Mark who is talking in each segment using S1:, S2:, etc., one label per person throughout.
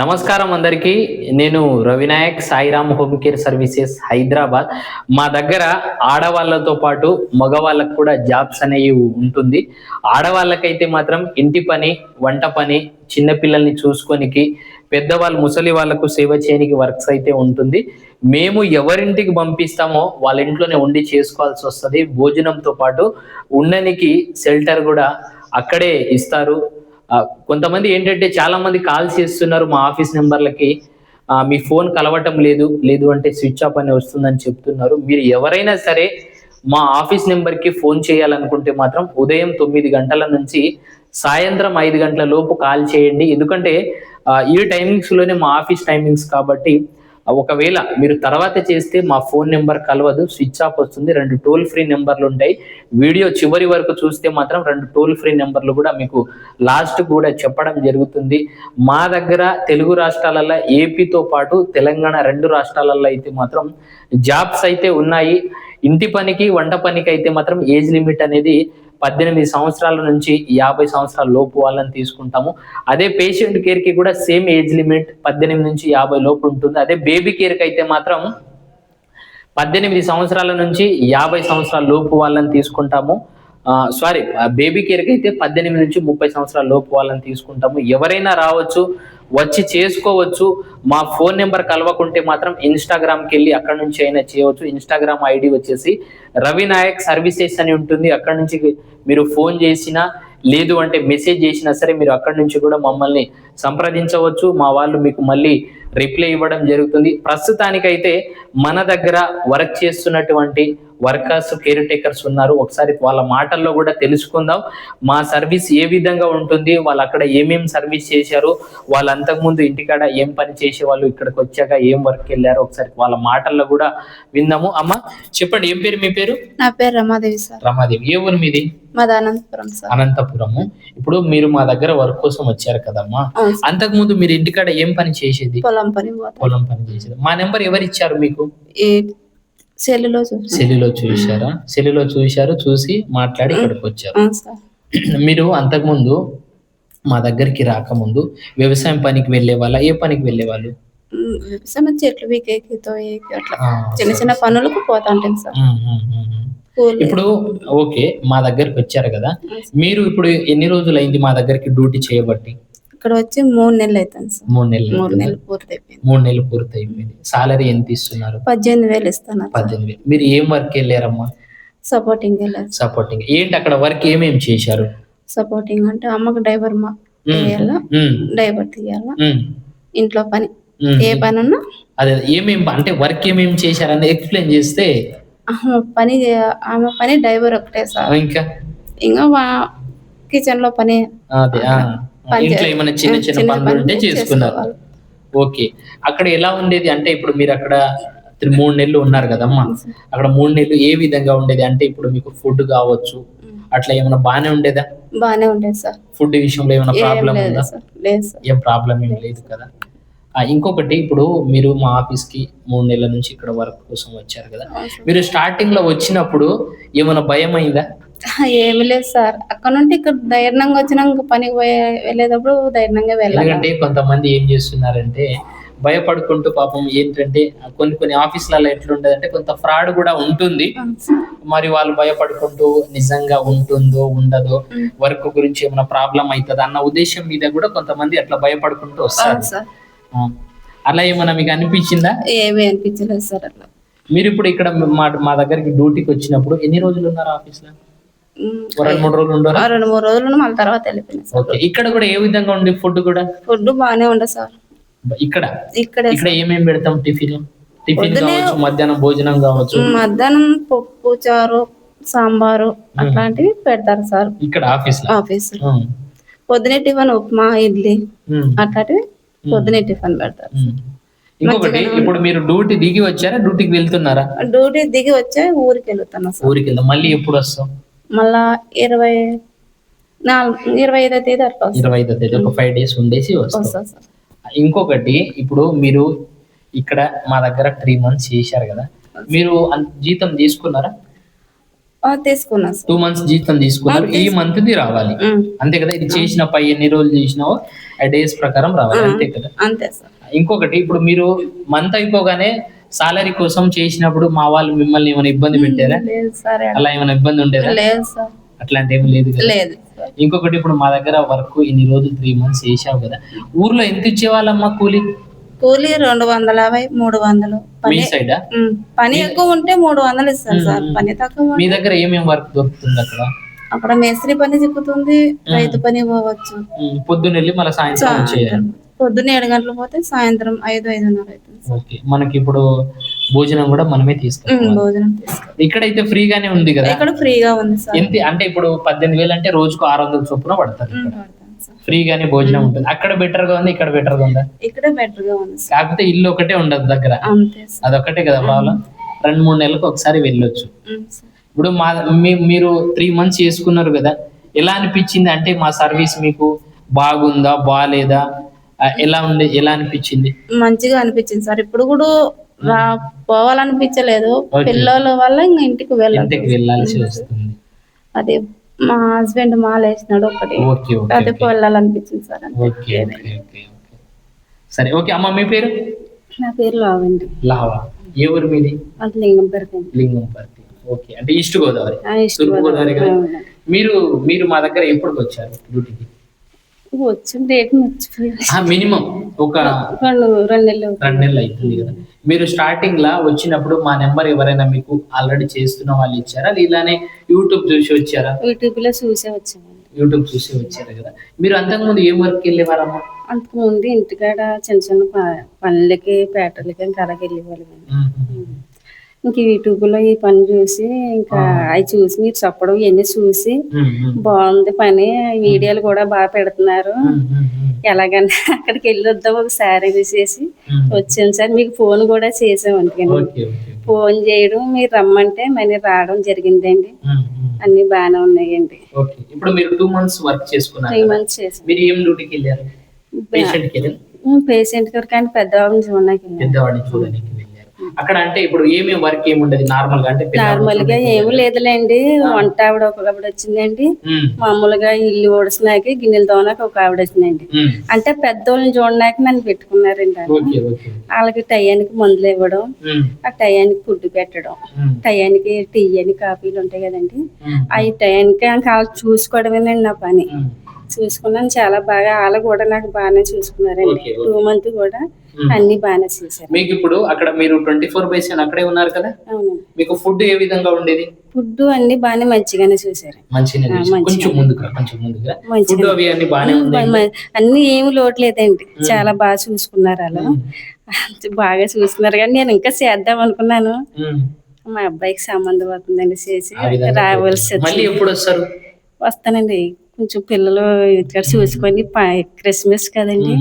S1: నమస్కారం అందరికీ. నేను Ravinayak Sairam home care services Hyderabad. మా దగ్గర ఆడవాళ్ళతో పాటు మగవాళ్ళకు కూడా జాబ్స్ అనేవి ఉంటుంది. ఆడవాళ్ళకైతే మాత్రం ఇంటి పని వంట పని చిన్నపిల్లల్ని చూసుకొనికి పెద్దవాళ్ళు ముసలి వాళ్ళకు సేవ చేయడానికి వర్క్స్ అయితే ఉంటుంది. మేము ఎవరింటికి పంపిస్తామో వాళ్ళ ఇంట్లోనే ఉండి చేసుకోవాల్సి వస్తుంది. భోజనంతో పాటు ఉండనికి షెల్టర్ కూడా అక్కడే ఇస్తారు. కొంతమంది ఏంటంటే చాలా మంది కాల్స్ చేస్తున్నారు మా ఆఫీస్ నెంబర్లకి మీ ఫోన్ కలవటం లేదు. లేదు అంటే స్విచ్ ఆఫ్ అని వస్తుందని చెప్తున్నారు. మీరు ఎవరైనా సరే మా ఆఫీస్ నెంబర్కి ఫోన్ చేయాలనుకుంటే మాత్రం ఉదయం తొమ్మిది గంటల నుంచి సాయంత్రం ఐదు గంటల లోపు కాల్ చేయండి. ఎందుకంటే ఈ టైమింగ్స్లోనే మా ఆఫీస్ టైమింగ్స్ కాబట్టి ఒకవేళ మీరు తర్వాత చేస్తే మా ఫోన్ నెంబర్ కలవదు స్విచ్ ఆఫ్ వస్తుంది రెండు టోల్ ఫ్రీ నెంబర్లు ఉంటాయి. వీడియో చివరి వరకు చూస్తే మాత్రం రెండు టోల్ ఫ్రీ నెంబర్లు కూడా మీకు లాస్ట్ కూడా చెప్పడం జరుగుతుంది. మా దగ్గర తెలుగు రాష్ట్రాలలో ఏపీతో పాటు తెలంగాణ రెండు రాష్ట్రాలలో అయితే మాత్రం జాబ్స్ అయితే ఉన్నాయి. ఇంటి పనికి వంట పనికి అయితే మాత్రం ఏజ్ లిమిట్ అనేది పద్దెనిమిది సంవత్సరాల నుంచి యాభై సంవత్సరాల లోపు వాళ్ళని తీసుకుంటాము. అదే పేషెంట్ కేర్కి కూడా సేమ్ ఏజ్ లిమిట్ పద్దెనిమిది నుంచి యాభై లోపు ఉంటుంది. అదే బేబీ కేర్కి అయితే మాత్రం పద్దెనిమిది సంవత్సరాల నుంచి యాభై సంవత్సరాల లోపు వాళ్ళని తీసుకుంటాము. సారీ బేబీ కేర్కి అయితే పద్దెనిమిది నుంచి ముప్పై సంవత్సరాల లోపు వాళ్ళని తీసుకుంటాము. ఎవరైనా రావచ్చు వచ్చి చేసుకోవచ్చు. మా ఫోన్ నెంబర్ కలవకుంటే మాత్రం ఇన్స్టాగ్రామ్కి వెళ్ళి అక్కడ నుంచి అయినా చేయవచ్చు. ఇన్స్టాగ్రామ్ ఐడి వచ్చేసి రవి నాయక్ సర్వీసెస్ అని ఉంటుంది. అక్కడ నుంచి మీరు ఫోన్ చేసినా లేదు అంటే మెసేజ్ చేసినా సరే మీరు అక్కడి నుంచి కూడా మమ్మల్ని సంప్రదించవచ్చు. మా వాళ్ళు మీకు మళ్ళీ రిప్లై ఇవ్వడం జరుగుతుంది. ప్రస్తుతానికైతే మన దగ్గర వర్క్ చేస్తున్నటువంటి వర్కర్స్ కేర్ టేకర్స్ ఉన్నారు. ఒకసారి వాళ్ళ మాటల్లో కూడా తెలుసుకుందాం. మా సర్వీస్ ఏ విధంగా ఉంటుంది? వాళ్ళు అక్కడ ఏమేం సర్వీస్ చేశారు? వాళ్ళు అంతకుముందు ఇంటికాడ ఏం పని చేసే వాళ్ళు ఇక్కడికి వచ్చాక ఏం వర్క్ వెళ్ళారు? ఒకసారి వాళ్ళ మాటల్లో కూడా విందాము. అమ్మ చెప్పండి ఏం పేరు? మీ పేరు?
S2: నా పేరు రమాదేవి సార్.
S1: రమాదేవి. ఏ ఊరు మీది?
S2: మాది అనంతపురం సార్.
S1: అనంతపురము. ఇప్పుడు మీరు మా దగ్గర వర్క్ కోసం వచ్చారు కదమ్మా. అంతకు ముందు మీరు ఇంటికాడ ఏం పని చేసేది?
S2: పొలం పని
S1: పొలం పని చేసేది. మా నెంబర్ ఎవరు ఇచ్చారు మీకు
S2: సెల్లులో
S1: సెల్లులో చూశారా సెల్లులో చూశారు చూసి మాట్లాడి ఇక్కడికి వచ్చారు. మీరు అంతకుముందు మా దగ్గరికి రాకముందు వ్యవసాయం పనికి వెళ్ళే వాళ్ళ ఏ పనికి వెళ్ళే వాళ్ళు?
S2: వ్యవసాయం చెట్లు వీకేకితో అట్లా చిన్న చిన్న పనులకు పోతా ఉంటాం సార్.
S1: ఇప్పుడు ఓకే మా దగ్గరికి వచ్చారు కదా. మీరు ఇప్పుడు ఎన్ని రోజులు అయింది మా దగ్గరికి డ్యూటీ చేయబట్టి?
S2: ఇక్కడ వచ్చి మూడు నెలలు అవుతాను సార్.
S1: మూడు నెలలు
S2: మూడు
S1: అవుతుందా?
S2: నెలలు పూర్తి అయిపోయింది
S1: మూడు నెలలు పూర్తి అయిపోయింది సాలరీ ఎంత ఇస్తున్నారు?
S2: పద్దెనిమిది వేలు ఇస్తాను
S1: పద్దెనిమిది వేలు. మీరు ఏం వర్క్ వెళ్ళారమ్మా?
S2: సపోర్టింగ్ వెళ్ళారు
S1: సపోర్టింగ్. ఏంటి అక్కడ వర్క్ ఏమేమి చేశారు?
S2: సపోర్టింగ్ అంటే అమ్మకు డ్రైవర్ మా తీయాలా? డ్రైవర్ తీయాలా? ఇంట్లో పని. ఏ పని ఉన్నా
S1: అదే ఏమేమి అంటే వర్క్ ఏమేమి చేశారని ఎక్స్ప్లెయిన్ చేస్తే?
S2: పని ఆమె పని డ్రైవర్ ఒకటే సార్.
S1: ఇంకా?
S2: ఇంకా కిచెన్లో పని.
S1: ఇంట్లో ఏమైనా చిన్న చిన్న పనులు ఉంటే చేసుకున్నారు. ఓకే. అక్కడ ఎలా ఉండేది? అంటే ఇప్పుడు మీరు అక్కడ మూడు నెలలు ఉన్నారు కదమ్మా. అక్కడ మూడు నెలలు ఏ విధంగా ఉండేది? అంటే ఇప్పుడు మీకు ఫుడ్ కావచ్చు అట్లా ఏమైనా బాగానే ఉండేదా?
S2: బాగానే ఉండేది సార్
S1: ఫుడ్ విషయంలో ఏమైనా ప్రాబ్లం ఉందా?
S2: సార్ లేదు సార్
S1: ఏం ప్రాబ్లం ఏం లేదు కదా. ఇంకొకటి ఇప్పుడు మీరు మా ఆఫీస్కి మూడు నెలల నుంచి ఇక్కడ వర్క్ కోసం వచ్చారు కదా. మీరు స్టార్టింగ్లో వచ్చినప్పుడు ఏమైనా భయం అయిందా?
S2: ఏమి లేదు సార్. అక్కడ నుండి ఇక్కడ ధైర్యంగా వచ్చినాక పనికి పోయే వెళ్ళేటప్పుడు ధైర్యంగా వెళ్ళాలి.
S1: ఎందుకంటే కొంతమంది ఏం చేస్తున్నారంటే భయపడుకుంటూ పాపం ఏంటంటే కొన్ని కొన్ని ఆఫీసులలో ఎట్లుంటదంటే కొంత ఫ్రాడ్ కూడా ఉంటుంది. మరి వాళ్ళు భయపడుకుంటూ నిజంగా ఉంటుందో ఉండదో. వర్క్ గురించి ఏమైనా ప్రాబ్లం అవుతుంది అన్న ఉద్దేశం మీద కూడా కొంతమంది అట్లా భయపడుకుంటూ వస్తారు.
S2: అవును సార్.
S1: ఆ. అలా ఏమైనా మీకు అనిపించిందా?
S2: ఏమీ అనిపించలేదు సార్ అట్లా.
S1: మీరు ఇప్పుడు ఇక్కడ మా మా దగ్గరికి డ్యూటీకి వచ్చినప్పుడు ఎన్ని రోజులు ఉన్నారు ఆఫీస్లో
S2: ఉమ్,
S1: ఓ రెండు మూడు రోజులు
S2: మళ్ళీ తర్వాత
S1: ఓకే ఇక్కడ కూడా ఏ విధంగా ఉంది ఫుడ్ కూడా?
S2: ఫుడ్ బాగానే ఉండదు సార్.
S1: ఇక్కడ?
S2: ఇక్కడే
S1: ఇక్కడ ఏమేమి పెడతాం టిఫిన్? టిఫిన్ కావచ్చు మధ్యాహ్నం భోజనం కావచ్చు.
S2: మధ్యాహ్నం పప్పు చారు సాంబారు అట్లాంటివి పెడతారు సార్.
S1: ఇక్కడ ఆఫీస్
S2: ఆఫీస్ పొద్దునే టిఫిన్ ఉప్మా ఇడ్లీ అట్లాంటివి పొద్దునే టిఫిన్ పెడతారు.
S1: ఇంకొకటి ఇప్పుడు మీరు డ్యూటీ దిగి వచ్చారా? డ్యూటీకి వెళ్తున్నారా?
S2: డ్యూటీ దిగి వచ్చే ఊరికి వెళ్తాను సార్.
S1: ఊరికి వెళ్దాం మళ్ళీ ఎప్పుడు వస్తాం?
S2: మళ్ళా ఇరవై నాలుగు ఇరవై ఐదో తేదీ అట్లా
S1: ఇరవై ఐదో తేదీ ఒక ఫైవ్ డేస్ ఉండేసి వస్తాం.
S2: సార్
S1: ఇంకొకటి ఇప్పుడు మీరు ఇక్కడ మా దగ్గర త్రీ మంత్స్ చేశారు కదా. మీరు జీతం తీసుకున్నారా?
S3: తీసుకున్నా
S1: టూ మంత్స్ జీతం తీసుకున్నారు. ఈ మంత్ ది రావాలి. అంతే కదా? ఇది చేసిన పై ఎన్ని రోజులు చేసినావో ఆ డేస్ ప్రకారం రావాలి. అంతే కదా?
S3: అంతే సార్.
S1: ఇంకొకటి ఇప్పుడు మీరు మంత్ అయిపోగానే సాలరీ కోసం చేసినప్పుడు మా వాళ్ళు మిమ్మల్ని ఏమైనా ఇబ్బంది పెట్టారా?
S3: లేదు సార్
S1: అలా ఏమైనా ఇబ్బంది ఉండేదా?
S3: లేదు సార్.
S1: అట్లాంటి ఏమి లేదు
S3: లేదు
S1: ఇంకొకటి ఇప్పుడు మా దగ్గర వర్క్ ఇన్ని రోజులు త్రీ మంత్స్ చేసావు కదా. ఊర్లో ఎంత ఇచ్చేవాళ్ళమ్మా కూలి?
S3: కూలీ రెండు వందల యాభై మూడు వందలు. పని
S1: సైడా
S3: ఉమ్, పని ఎక్కువ ఉంటే మూడు వందలు ఇస్తారు సార్. పని తక్కువ
S1: మీ దగ్గర ఏమేమి వర్క్ దొరుకుతుంది అక్కడ?
S3: అక్కడ మేస్త్రి పని చిక్కుతుంది రైతు పని పోవచ్చు.
S1: ఉమ్, పొద్దున్న వెళ్ళి మళ్ళీ సాయంత్రం. వచ్చేయాలి.
S3: పొద్దున్న ఏడు గంటలు పోతే సాయంత్రం ఐదు ఐదున్నర అవుతుంది.
S1: ఓకే మనకి ఇప్పుడు భోజనం కూడా మనమే తీసుకోవాలి.
S3: భోజనం తీసుకో
S1: ఇక్కడైతే ఫ్రీగానే ఉంది కదా?
S3: ఇక్కడ ఫ్రీగా ఉంది సార్.
S1: ఎంత అంటే ఇప్పుడు పద్దెనిమిది వేలు అంటే రోజుకు ఆరు వందల చొప్పున పడతారు. ఫ్రీగానే భోజనం ఉంటుంది. అక్కడ బెటర్గా ఉంది ఇక్కడ బెటర్గా ఉందా?
S3: ఇక్కడ బెటర్గా ఉంది
S1: కాకపోతే ఇల్లు ఒకటే ఉండదు దగ్గర. అదొకటే కదా ప్రాబ్లం. రెండు మూడు నెలలకు ఒకసారి వెళ్ళొచ్చు. ఇప్పుడు మా మీరు త్రీ మంత్స్ చేసుకున్నారు కదా ఎలా అనిపించింది? అంటే మా సర్వీస్ మీకు బాగుందా బాగాలేదా ఎలా ఉండే ఎలా అనిపించింది?
S3: మంచిగా అనిపించింది సార్. ఇప్పుడు కూడా రా పోవాలనిపించలేదు. పిల్లల వల్ల ఇంకా ఇంటికి వెళ్ళాలి
S1: వెళ్ళాల్సి వస్తుంది.
S3: అది మా హస్బెండ్ మాల వేసినాడు ఒకటి అదే వెళ్ళాలనిపించింది సార్.
S1: ఓకే సరే ఓకే అమ్మ మీ పేరు?
S3: నా పేరు లావండి
S1: లావా ఏ ఊరు మీది?
S3: అది లింగం పెరకండి
S1: లింగంపర్తి ఓకే అంటే ఈస్ట్ గోదావరి. తూర్పు గోదావరి మీరు మీరు మా దగ్గర ఎప్పుడు వచ్చారు డ్యూటీకి?
S3: వచ్చిన డేట్
S1: మినిమం ఒక
S3: రెండు రెండు నెలలు
S1: రెండు నెలలు అవుతుంది కదా. మీరు స్టార్టింగ్ లా వచ్చినప్పుడు మా నెంబర్ ఎవరైనా మీకు ఆల్రెడీ చేస్తున్న వాళ్ళు ఇచ్చారా? ఇలానే యూట్యూబ్ చూసి వచ్చారా?
S3: యూట్యూబ్లో చూసే వచ్చామండి.
S1: యూట్యూబ్ చూసి వచ్చారు కదా. మీరు అంతకుముందు ఏం వర్క్ వెళ్ళేవారమ్మా?
S3: అంతకుముందు ఇంటికాడ చిన్న చిన్న పనులకి పేటలకి అలాగే వెళ్ళేవాళ్ళం. ఇంక యూట్యూబ్లో ఈ పని చూసి ఇంకా అవి చూసి మీరు చెప్పడం ఇవన్నీ చూసి బాగుంది పని. వీడియోలు కూడా బాగా పెడుతున్నారు. ఎలాగన్నా అక్కడికి వెళ్ళి వద్దాం ఒకసారి చూసేసి వచ్చాను సార్. మీకు ఫోన్ కూడా చేసాం అందుకని. ఫోన్ చేయడం మీరు రమ్మంటే మళ్ళీ రావడం జరిగిందండి. అన్ని బాగానే ఉన్నాయండి.
S1: ఓకే. ఇప్పుడు మీరు టూ మంత్స్ వర్క్ చేసుకున్నారు
S3: త్రీ
S1: కదా.
S3: మంత్స్ చేసాం.
S1: మీరు ఏం డ్యూటీకి వెళ్ళారు?
S3: పేషెంట్కి కానీ పెద్దవాళ్ళని చూడడానికి.
S1: పెద్దవాడిని చూడడానికి అక్కడ అంటే ఇప్పుడు ఏమేమి వర్క్ ఏముండదు నార్మల్గా అంటే నార్మల్గా
S3: ఏమి లేదులేండి. వంట ఆవిడ ఒక ఆవిడ వచ్చిందండి. మామూలుగా ఇల్లు ఓడిసినాకి గిన్నెలు తోనాక ఒక ఆవిడ వచ్చిందండి. అంటే పెద్దోళ్ళని చూడడానికి నన్ను పెట్టుకున్నారండి వాళ్ళకి టయానికి మందులు ఇవ్వడం ఆ టయానికి ఫుడ్ పెట్టడం టయానికి టీ అని కాఫీలు ఉంటాయి కదండి. అవి టయానికి ఇంకా వాళ్ళు చూసుకోవడమేనండి నా పని. చూసుకున్నాను. చాలా బాగా వాళ్ళు కూడా నాకు బాగానే చూసుకున్నారండి. టూ మంత్ కూడా. అన్ని బాగానే చేశారు.
S1: మీకు ఇప్పుడు అక్కడ మీరు ట్వంటీ ఫోర్ బై సెవెన్ అక్కడే ఉన్నారు కదా? మీకు ఫుడ్ ఏ విధంగా ఉండేది?
S3: ఫుడ్ అన్ని బాగానే మంచిగానే
S1: మంచిగా. కొంచెం ముందుకు కొంచెం ముందుగా. ఫుడ్ అవి అన్ని బాగానే
S3: అన్ని ఏమి లోట్లేదండి చాలా బాగా చూసుకున్నారు వాళ్ళు బాగా చూసుకున్నారు. కానీ నేను ఇంకా చేద్దాం అనుకున్నాను. మా అబ్బాయికి సంబంధం అవుతుందండి చేసి రావాల్సి
S1: మళ్ళీ ఎప్పుడు వస్తారు?
S3: వస్తానండి. కొంచెం పిల్లలు చూసుకొని క్రిస్మస్ కదండి.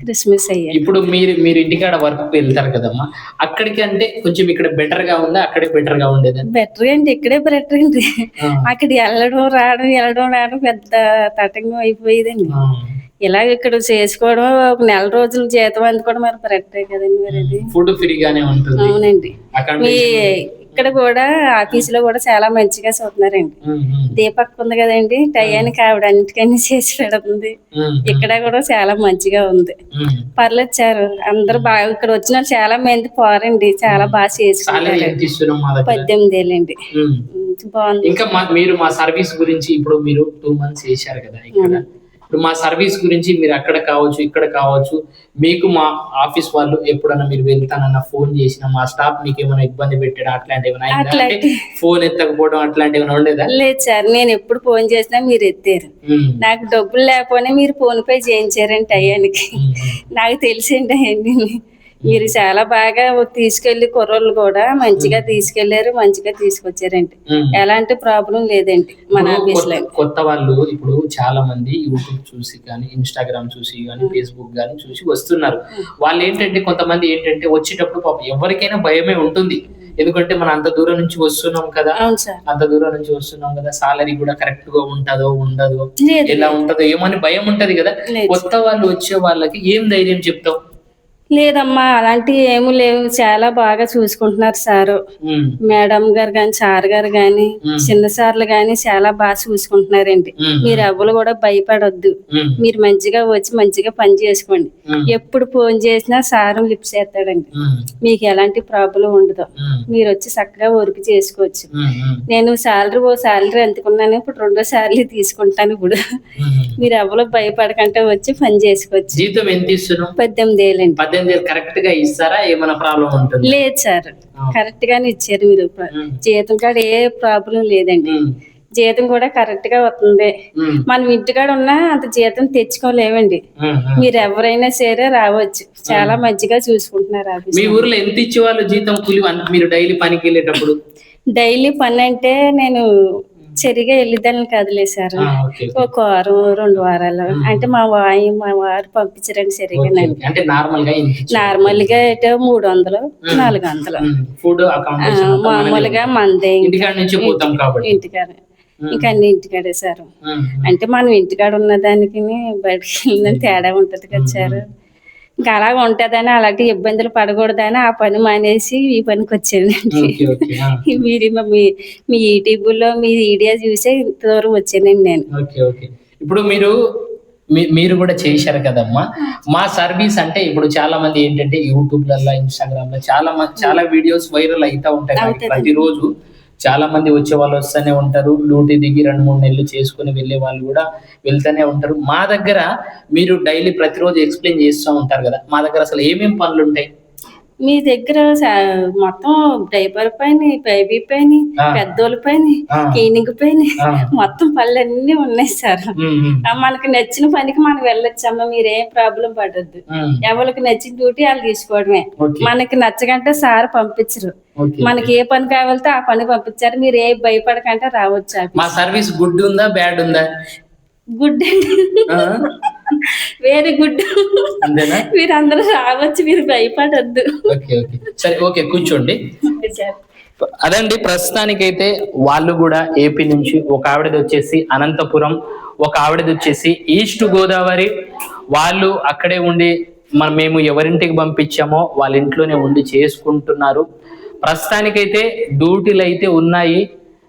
S3: క్రిస్మస్ అయ్యాయి
S1: ఇప్పుడు మీరు మీరు ఇంటికాడ వర్క్ వెళ్తారు కదమ్మా. అక్కడికి అంటే కొంచెం ఇక్కడ బెటర్గా ఉందా? అక్కడే బెటర్గా ఉండేదా?
S3: బెటర్ అండి ఇక్కడే బెటర్ అండి. అక్కడ వెళ్ళడం రావడం వెళ్ళడం రావడం పెద్ద తటంగం అయిపోయేదండి.
S1: ఆ,
S3: ఇలాగ ఇక్కడ చేసుకోవడం ఒక నెల రోజులు జీతం అందుకోవడం మరి బెటరే కదండి మరి
S1: ఫుడ్ ఫ్రీగానే ఉంటుంది.
S3: అవునండి. మీ ఇక్కడ కూడా ఆఫీస్లో కూడా చాలా మంచిగా చూస్తున్నారండి దీపక్ ఉంది కదండి టయానికి ఆవిడ అన్నిటికన్నీ చేసి పెడుతుంది. ఇక్కడ కూడా చాలా మంచిగా ఉంది. పర్లేదు సార్ అందరూ బాగా ఇక్కడ వచ్చిన చాలా మంది పోరండి చాలా బాగా
S1: దగ్గర?
S3: పద్దెనిమిది ఏళ్ళండి. బాగుంది.
S1: ఇంకా మీరు మా సర్వీస్ గురించి ఇప్పుడు మీరు టూ మంత్స్ చేశారు కదా ఇక్కడ. ఇప్పుడు మా సర్వీస్ గురించి మీరు అక్కడ కావచ్చు ఇక్కడ కావచ్చు మీకు మా ఆఫీస్ వాళ్ళు ఎప్పుడన్నా మీరు వెళ్తానన్న ఫోన్ చేసిన మా స్టాఫ్ మీకు ఏమైనా ఇబ్బంది పెట్టడం అట్లాంటి ఏమైనా ఫోన్ ఎత్తకపోవడం అట్లాంటి ఏమైనా ఉండేదా?
S3: లేదు సార్ నేను ఎప్పుడు ఫోన్ చేసినా మీరు ఎత్తారు. నాకు డబ్బులు లేకపోయినా మీరు ఫోన్ పే చేయించారండి టయానికి
S1: ఉమ్,
S3: నాకు తెలిసిండి మీరు చాలా బాగా తీసుకెళ్ళి కుర్రోళ్ళు కూడా మంచిగా తీసుకెళ్ళారు మంచిగా తీసుకొచ్చారండి. ఎలాంటి ప్రాబ్లం లేదండి మన ఆఫీస్లో
S1: కొత్త- వాళ్ళు ఇప్పుడు చాలా మంది యూట్యూబ్ చూసి కానీ ఇన్స్టాగ్రామ్ చూసి కానీ ఫేస్బుక్ కానీ చూసి వస్తున్నారు. వాళ్ళు ఏంటంటే కొంతమంది ఏంటంటే వచ్చేటప్పుడు పాపం ఎవరికైనా భయమే ఉంటుంది. ఎందుకంటే మనం అంత దూరం నుంచి వస్తున్నాం కదా. అంత దూరం నుంచి వస్తున్నాం కదా. సాలరీ కూడా కరెక్ట్గా ఉంటదో ఉండదో ఎలా ఉంటదో ఏమని భయం ఉంటది కదా. కొత్త వాళ్ళు వచ్చే వాళ్ళకి ఏం ధైర్యం చెప్తావు?
S3: లేదమ్మా అలాంటివి ఏమీ లేవు. చాలా బాగా చూసుకుంటున్నారు సారు. మేడం గారు కానీ సార్ గారు కానీ. చిన్న సార్లు కానీ చాలా బాగా చూసుకుంటున్నారండి. మీరు ఎవరు కూడా భయపడొద్దు. మీరు మంచిగా వచ్చి మంచిగా పని చేసుకోండి. ఎప్పుడు ఫోన్ చేసినా సారు లిఫ్ట్ చేస్తాడండి. మీకు ఎలాంటి ప్రాబ్లం ఉండదు. మీరు వచ్చి చక్కగా వర్క్ చేసుకోవచ్చు. నేను శాలరీ ఓ శాలరీ ఎంతుకున్నాను ఇప్పుడు రెండో శాలరీ తీసుకుంటాను ఇప్పుడు. మీరు ఎవరు భయపడకంటే వచ్చి పని చేసుకోవచ్చు.
S1: జీతం ఎంత ఇస్తున్నావు
S3: పద్దెనిమిది ఏళ్ళండి.
S1: పద్దెనిమిది వేలు కరెక్ట్గా ఇస్తారా? ఏమైనా ప్రాబ్లం ఉంటుంది?
S3: లేదు సార్. కరెక్ట్ గానే ఇచ్చారు మీరు. జీతం కాడ ఏ ప్రాబ్లం లేదండి. జీతం కూడా కరెక్ట్గా వస్తుంది మనం ఇంటికాడ ఉన్నా అంత జీతం తెచ్చుకోలేమండి. మీరు ఎవరైనా సరే రావచ్చు. చాలా మంచిగా చూసుకుంటున్నారు
S1: మీ ఊర్లో ఎంత ఇచ్చేవాళ్ళు జీతం కూలి? మీరు డైలీ పనికి వెళ్ళేటప్పుడు?
S3: డైలీ పని అంటే నేను సరిగా వెళ్ళిద్దాను కదలే సార్.
S1: ఆ, ఓకే
S3: ఒక వారం రెండు వారాలు. అంటే మా వాయి మా వారు పంపించరండి సరిగా నార్మల్గా అయితే మూడు వందలు నాలుగు వందలు మామూలుగా మందే.
S1: ఇంటికాడ
S3: ఇంకా అన్ని ఇంటికాడే సార్. అంటే మనం ఇంటికాడ ఉన్న దానికి బయటకు వెళ్ళిన తేడా ఉంటది కదా సార్. ఇంకా అలాగ ఉంటదని అలాంటి ఇబ్బందులు పడకూడదని ఆ పని మానేసి ఈ పనికి వచ్చానండి. మీరు మా- మీ మీ యూట్యూబ్లో మీ వీడియో చూసే ఇంత దూరం వచ్చానండి నేను.
S1: ఇప్పుడు మీరు మీరు కూడా చేశారు కదమ్మా? మా సర్వీస్ అంటే ఇప్పుడు చాలా మంది ఏంటంటే యూట్యూబ్లలో ఇన్స్టాగ్రామ్లో చాలా మంది చాలా వీడియోస్ వైరల్ అవుతా ఉంటాయి. ప్రతిరోజు. చాలా మంది వచ్చే వాళ్ళు వస్తూనే ఉంటారు. డ్యూటీ దిగి రెండు మూడు నెలలు చేసుకుని వెళ్ళే వాళ్ళు కూడా వెళ్తూనే ఉంటారు. మా దగ్గర మీరు డైలీ ప్రతిరోజు ఎక్స్ప్లెయిన్ చేస్తూ ఉంటారు కదా. మా దగ్గర అసలు ఏమేమి పనులు ఉంటాయి?
S3: మీ దగ్గర మొత్తం డైపర్ పైన బేబీ పైన. పెద్దోళ్ళ పైన. క్లీనింగ్ పైన. మొత్తం పనులన్నీ ఉన్నాయి సార్. మనకు నచ్చిన పనికి మనం వెళ్ళొచ్చమ్మా మీరేం ప్రాబ్లం పడద్దు. ఎవరికి నచ్చిన డ్యూటీ వాళ్ళు తీసుకోవడమే. మనకి నచ్చకంటే సార్ పంపించరు. మనకి ఏ పని కావాలితే ఆ పని పంపించారు. మీరు ఏ భయపడకంటే రావచ్చు.
S1: మా సర్వీస్ గుడ్ ఉందా బ్యాడ్ ఉందా?
S3: గుడ్? వెరీ గుడ్
S1: అంతేనా?
S3: మీరు అందరూ రావచ్చు మీరు భయపడద్దు.
S1: Okay okay. సరే ఓకే కూర్చోండి. అదండి ప్రస్తుతానికైతే వాళ్ళు కూడా ఏపీ నుంచి ఒక ఆవిడది వచ్చేసి అనంతపురం ఒక ఆవిడది వచ్చేసి ఈస్ట్ గోదావరి వాళ్ళు అక్కడే ఉండి మన మేము ఎవరింటికి పంపించామో వాళ్ళ ఇంట్లోనే ఉండి చేసుకుంటున్నారు. ప్రస్తుతానికైతే డ్యూటీలు అయితే ఉన్నాయి.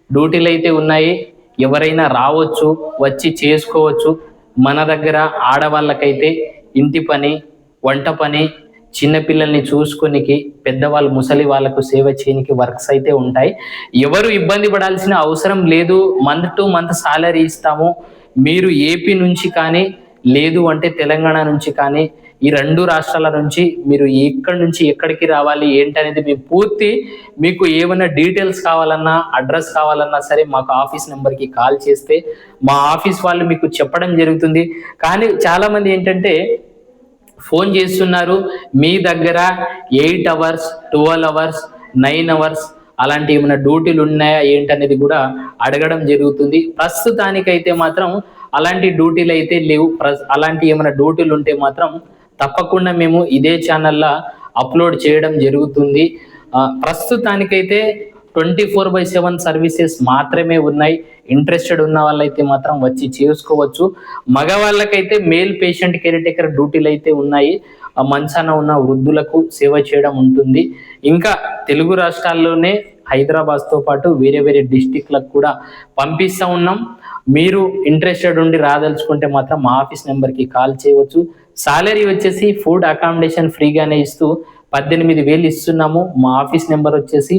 S1: డ్యూటీలు అయితే ఉన్నాయి. ఎవరైనా రావచ్చు వచ్చి చేసుకోవచ్చు. మన దగ్గర ఆడవాళ్ళకైతే ఇంటి పని వంట పని చిన్నపిల్లల్ని చూసుకునికి పెద్దవాళ్ళు ముసలి వాళ్ళకు సేవ చేయనికి వర్క్స్ అయితే ఉంటాయి. ఎవరు ఇబ్బంది పడాల్సిన అవసరం లేదు. మంత్ టు మంత్ సాలరీ ఇస్తాము. మీరు ఏపీ నుంచి కానీ లేదు అంటే తెలంగాణ నుంచి కానీ ఈ రెండు రాష్ట్రాల నుంచి మీరు ఎక్కడి నుంచి ఎక్కడికి రావాలి ఏంటనేది మేము పూర్తి మీకు ఏమైనా డీటెయిల్స్ కావాలన్నా అడ్రస్ కావాలన్నా సరే మాకు ఆఫీస్ నెంబర్కి కాల్ చేస్తే మా ఆఫీస్ వాళ్ళు మీకు చెప్పడం జరుగుతుంది. కానీ చాలా మంది ఏంటంటే ఫోన్ చేస్తున్నారు మీ దగ్గర eight hours twelve hours nine hours అలాంటి ఏమైనా డ్యూటీలు ఉన్నాయా ఏంటనేది కూడా అడగడం జరుగుతుంది. ప్రస్తుతానికైతే మాత్రం అలాంటి డ్యూటీలు అయితే లేవు. ప్రస్- అలాంటి ఏమైనా డ్యూటీలు ఉంటే మాత్రం తప్పకుండా మేము ఇదే ఛానల్లో అప్లోడ్ చేయడం జరుగుతుంది. ప్రస్తుతానికైతే twenty four by seven services మాత్రమే ఉన్నాయి. ఇంట్రెస్టెడ్ ఉన్న వాళ్ళైతే మాత్రం వచ్చి చేసుకోవచ్చు. మగవాళ్ళకైతే మేల్ పేషెంట్ కేర్ టేకర్ డ్యూటీలు అయితే ఉన్నాయి మంచాన ఉన్న వృద్ధులకు సేవ చేయడం ఉంటుంది. ఇంకా తెలుగు రాష్ట్రాల్లోనే హైదరాబాద్తో పాటు వేరే వేరే డిస్టిక్లకు కూడా పంపిస్తూ ఉన్నాం. మీరు ఇంట్రెస్టెడ్ ఉండి రాదలుచుకుంటే మాత్రం మా ఆఫీస్ నెంబర్కి కాల్ చేయవచ్చు. సాలరీ వచ్చేసి ఫుడ్ అకామిడేషన్ ఫ్రీగానే ఇస్తూ పద్దెనిమిది వేలు ఇస్తున్నాము. మా ఆఫీస్ నెంబర్ వచ్చేసి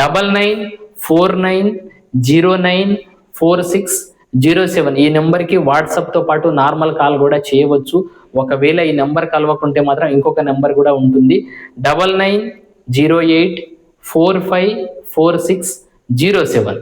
S1: double nine four nine zero nine four six zero seven ఈ నెంబర్కి వాట్సాప్తో పాటు నార్మల్ కాల్ కూడా చేయవచ్చు. ఒకవేళ ఈ నెంబర్ కలవకుంటే మాత్రం ఇంకొక నెంబర్ కూడా ఉంటుంది. Double nine zero eight four five four six zero seven